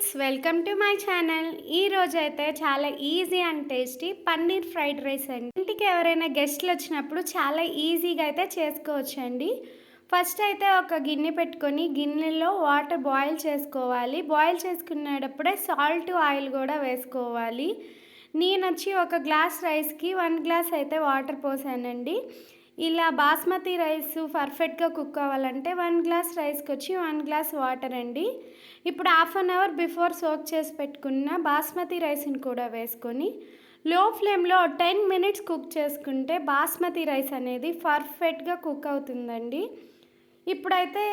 Kids welcome to my channel ఈ రోజు అయితే చాలా easy and tasty paneer fried rice అండి. ఇంటికి ఎవరైనా గెస్ట్లు వచ్చినప్పుడు చాలా ఈజీగా అయితే చేసుకోవచ్చండి. ఫస్ట్ అయితే ఒక గిన్నె పెట్టుకొని గిన్నెలో వాటర్ బాయిల్ చేసుకోవాలి. బాయిల్ చేసుకునేటప్పుడే సాల్ట్ ఆయిల్ కూడా వేసుకోవాలి. నేను వచ్చి ఒక గ్లాస్ రైస్కి వన్ గ్లాస్ అయితే వాటర్ పోసానండి. ఇలా బాస్మతి రైస్ పర్ఫెక్ట్గా కుక్ అవ్వాలంటే వన్ గ్లాస్ రైస్కి వచ్చి వన్ గ్లాస్ వాటర్ అండి. ఇప్పుడు half an hour before soak చేసి పెట్టుకున్న బాస్మతి రైస్ని కూడా వేసుకొని లో ఫ్లేమ్లో టెన్ మినిట్స్ కుక్ చేసుకుంటే బాస్మతి రైస్ అనేది పర్ఫెక్ట్గా కుక్ అవుతుందండి. ఇప్పుడైతే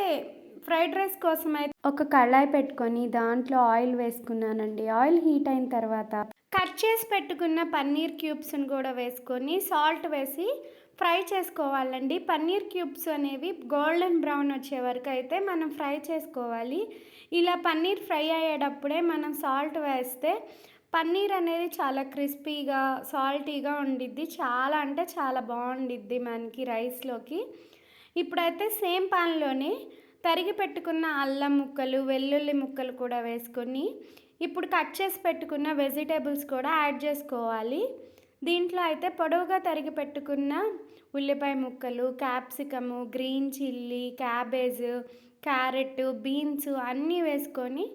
ఫ్రైడ్ రైస్ కోసం అయితే ఒక కళాయి పెట్టుకొని దాంట్లో ఆయిల్ వేసుకున్నానండి. ఆయిల్ హీట్ అయిన తర్వాత కట్ చేసి పెట్టుకున్న పన్నీర్ క్యూబ్స్ని కూడా వేసుకొని సాల్ట్ వేసి ఫ్రై చేసుకోవాలండి. పన్నీర్ క్యూబ్స్ అనేవి గోల్డెన్ బ్రౌన్ వచ్చే వరకు అయితే మనం ఫ్రై చేసుకోవాలి. ఇలా పన్నీర్ ఫ్రై అయ్యేటప్పుడే మనం సాల్ట్ వేస్తే పన్నీర్ అనేది చాలా క్రిస్పీగా సాల్టీగా ఉండిద్ది. చాలా అంటే చాలా బాగుండిద్ది మనకి రైస్లోకి. ఇప్పుడైతే సేమ్ పాన్లోనే తరిగి పెట్టుకున్న అల్లం ముక్కలు వెల్లుల్లి ముక్కలు కూడా వేసుకొని ఇప్పుడు కట్ చేసి పెట్టుకున్న వెజిటేబుల్స్ కూడా యాడ్ చేసుకోవాలి. దీంట్లో అయితే పొడవుగా తరిగి పెట్టుకున్న ఉల్లిపాయ ముక్కలు capsicum green chilli cabbage carrot beans అన్నీ వేసుకొని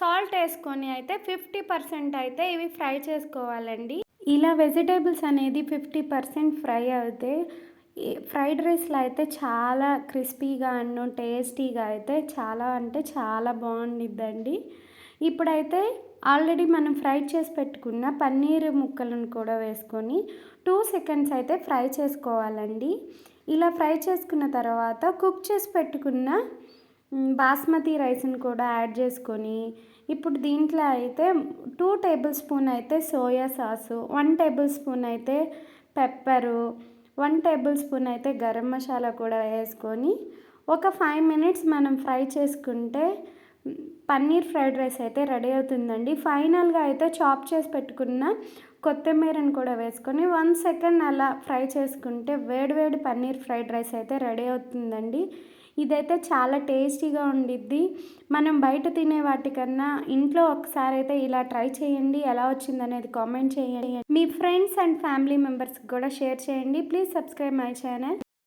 సాల్ట్ వేసుకొని అయితే ఫిఫ్టీ పర్సెంట్ అయితే ఇవి ఫ్రై చేసుకోవాలండి. ఇలా వెజిటేబుల్స్ అనేది ఫిఫ్టీ పర్సెంట్ ఫ్రై అవుతే ఫ్రైడ్ రైస్లో అయితే చాలా క్రిస్పీగా అన్ను టేస్టీగా అయితే చాలా అంటే చాలా బాగుండిద్దండి. ఇప్పుడైతే ఆల్రెడీ మనం ఫ్రై చేసి పెట్టుకున్న పన్నీర్ ముక్కలను కూడా వేసుకొని టూ సెకండ్స్ అయితే ఫ్రై చేసుకోవాలండి. ఇలా ఫ్రై చేసుకున్న తర్వాత కుక్ చేసి పెట్టుకున్న బాస్మతి రైస్ని కూడా యాడ్ చేసుకొని ఇప్పుడు దీంట్లో అయితే టూ టేబుల్ స్పూన్ అయితే soya sauce one tablespoon అయితే పెప్పరు వన్ టేబుల్ స్పూన్ అయితే గరం మసాలా కూడా వేసుకొని ఒక ఫైవ్ మినిట్స్ మనం ఫ్రై చేసుకుంటే పన్నీర్ ఫ్రైడ్ రైస్ అయితే రెడీ అవుతుందండి. ఫైనల్గా అయితే చాప్ చేసి పెట్టుకున్న కొత్తిమీరని కూడా వేసుకొని వన్ సెకండ్ అలా ఫ్రై చేసుకుంటే వేడివేడి పన్నీర్ ఫ్రైడ్ రైస్ అయితే రెడీ అవుతుందండి. ఇదైతే చాలా టేస్టీగా ఉండిద్ది. మనం బయట తినే వాటికన్నా ఇంట్లో ఒకసారి అయితే ఇలా ట్రై చేయండి. ఎలా వచ్చిందనేది కామెంట్ చేయండి. మీ ఫ్రెండ్స్ అండ్ ఫ్యామిలీ మెంబర్స్కి కూడా షేర్ చేయండి. Please subscribe my channel.